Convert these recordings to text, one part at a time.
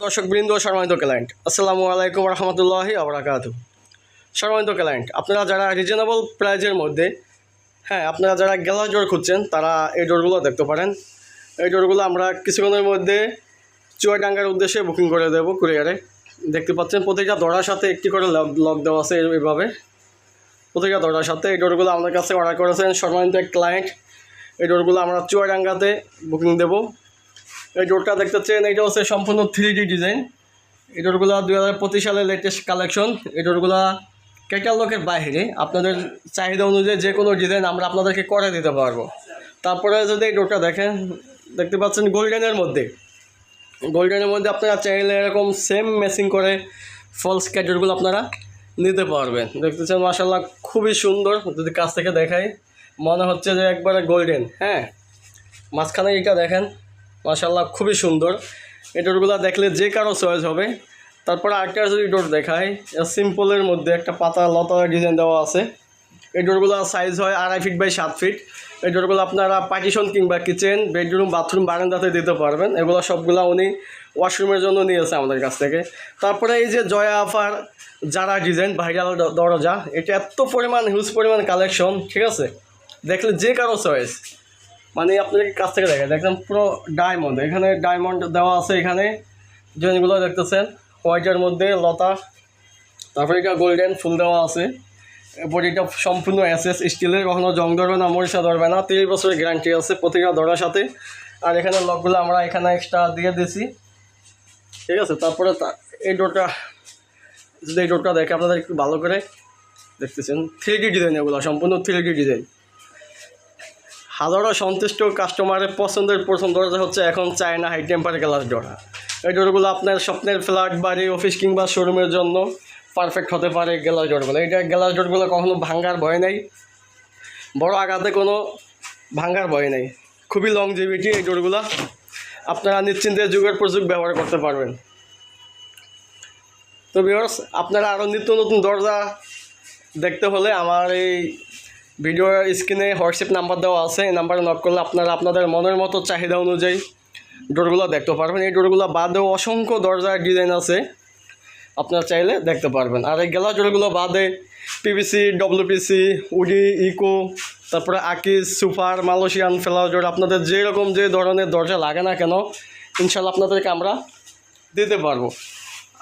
দর্শক বৃন্দ সম্মানিত ক্লায়েন্ট, আসসালামু আলাইকুম রহমতুল্লাহি আবরাকাত সম্মানিত ক্লায়েন্ট, আপনারা যারা রিজনেবল প্রাইজের মধ্যে হ্যাঁ আপনারা যারা গ্লাস ডোর খুঁজছেন, তারা এই ডোরগুলো দেখতে পারেন। এই ডোরগুলো আমরা কিছুক্ষণের মধ্যে চুয়াডাঙ্গার উদ্দেশ্যে বুকিং করে দেবো কুরিয়ারে। দেখতে পাচ্ছেন, প্রতিটা দড়ার সাথে একটি করে লক দেওয়া আছে এই- এইভাবে প্রতিটা দড়ার সাথে এই ডোরগুলো আমাদের কাছে অর্ডার করেছেন সম্মানিত ক্লায়েন্ট। এই ডোরগুলো আমরা চুয়াডাঙ্গাতে বুকিং দেবো। এই ডোরটা দেখতে পাচ্ছেন এটা হচ্ছে সম্পূর্ণ থ্রি ডি ডিজাইন এই ডোরগুলো দুই হাজার পঁচিশ সালের লেটেস্ট কালেকশন এই ডোরগুলো ক্যাটালগের বাইরে আপনাদের চাহিদা অনুযায়ী যে কোনো ডিজাইন আমরা আপনাদেরকে করে দিতে পারব। তারপরে যদি এই ডোরটা দেখেন, দেখতে পাচ্ছেন গোল্ডেনের মধ্যে। গোল্ডেনের মধ্যে আপনারা চাইলে এরকম সেম ম্যাচিং করে ফলস ক্যাডেটগুলো আপনারা নিতে পারবেন। দেখতেছেন মাসাল্লাহ খুবই সুন্দর। যদি কাছ থেকে দেখাই, মনে হচ্ছে যে একবারে গোল্ডেন হ্যাঁ মাঝখানে এটা দেখেন মাসাল্লাহ খুবই সুন্দর। এই ডোরগুলো দেখলে যে কারও চয়েস হবে। তারপরে আরেকটা যদি ডোর দেখায় সিম্পলের মধ্যে একটা পাতা লতা ডিজাইন দেওয়া আছে। এই ডোরগুলো সাইজ হয় আড়াই ফিট বাই সাত ফিট এই ডোরগুলো আপনারা পার্টিশন কিংবা কিচেন বেডরুম বাথরুম বারান্দাতে দিতে পারবেন। এগুলো সবগুলো উনি ওয়াশরুমের জন্য নিয়েছে আমাদের কাছ থেকে। তারপরে এই যে জয়া আফার যারা ডিজাইন ভাইরাল দরজা, এটা এত পরিমাণ হিউজ পরিমাণ কালেকশন ঠিক আছে? দেখলে যে কারও চয়েস মানে আপনাদের কাছ থেকে দেখেন দেখেন পুরো ডায়মন্ড এখানে ডায়মন্ড দেওয়া আছে এখানে। ডিজাইনগুলো দেখতেছেন। হোয়াইটের মধ্যে লতা, তারপরে এটা গোল্ডেন ফুল দেওয়া আছে। এরপর এটা সম্পূর্ণ এসএস স্টিলের কখনো জং ধরবে না মরিচা ধরবে না। তিরিশ বছরের গ্যারান্টি আছে প্রতিটা ধরার সাথে। আর এখানে লকগুলো আমরা এখানে এক্সট্রা দিয়ে দিয়েছি। ঠিক আছে? তারপরে এই ডোরটা, যদি এই ডোরটা দেখে আপনাদের একটু ভালো করে দেখতেছেন। থ্রি ডি ডিজাইন এগুলো, সম্পূর্ণ থ্রি ডি ডিজাইন হাজারো সন্তুষ্ট কাস্টমারের পছন্দের প্রথম দরজা হচ্ছে এখন China high temper glass door এই ডোরগুলো আপনার স্বপ্নের ফ্ল্যাট বাড়ি অফিস কিংবা শোরুমের জন্য পারফেক্ট হতে পারে গ্লাস ডোরগুলো এইটা গ্লাস ডোরগুলো কখনো ভাঙ্গার ভয় নেই, বড় আঘাতে কোনো ভাঙ্গার ভয় নেই। খুবই লং জিবিটি এই ডোরগুলো আপনারা নিশ্চিন্তে যুগের পর যুগ ব্যবহার করতে পারবেন। তো ভিউয়ার্স আপনারা আরও নিত্য নতুন দরজা দেখতে হলে আমার এই ভিডিওর স্ক্রিনে হোয়াটসঅ্যাপ নাম্বার দেওয়া আছে, এই নাম্বারে নক করলে আপনারা আপনাদের মনের মতো চাহিদা অনুযায়ী ডোরগুলো দেখতে পারবেন। এই ডোরগুলো বাদেও অসংখ্য দরজার ডিজাইন আছে, আপনারা চাইলে দেখতে পারবেন। আর এই গেলা ডোরগুলো বাদে পিভিসি ডব্লিউপিসি উডি ইকো তারপরে আকিস সুপার মালয়েশিয়ান ফ্লাওয়ার আপনাদের যেরকম যে ধরনের দরজা লাগে না কেন, ইনশাল্লাহ আপনাদেরকে আমরা দিতে পারব।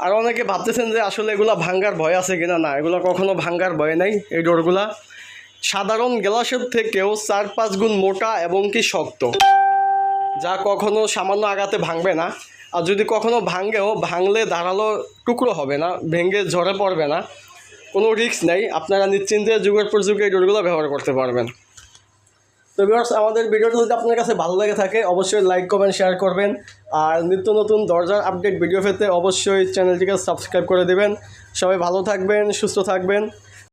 আর অনেকে ভাবতেছেন যে আসলে এগুলো ভাঙ্গার ভয় আছে কিনা? না, এগুলো কখনো ভাঙ্গার ভয় নাই। এই ডোরগুলা সাধারণ গ্লাসের থেকেও চার পাঁচ গুণ মোটা এবং কি শক্ত, যা কখনো সামান্য আঘাতে ভাঙবে না। আর যদি কখনো ভাঙেও, ভাঙলে দাঁড়াল টুকরো হবে না, ভেঙে ঝরে পড়বে না। কোনো রিস্ক নেই, আপনারা নিশ্চিন্তে যুগের পর যুগে এই ডোরগুলো ব্যবহার করতে পারবেন। তো ভিউয়ার্স, আমাদের ভিডিওটা যদি আপনার কাছে ভালো লেগে থাকে, অবশ্যই লাইক, কমেন্ট, শেয়ার করবেন। আর নিত্য নতুন দরজার আপডেট ভিডিও পেতে অবশ্যই চ্যানেলটিকে সাবস্ক্রাইব করে দেবেন। সবাই ভালো থাকবেন, সুস্থ থাকবেন।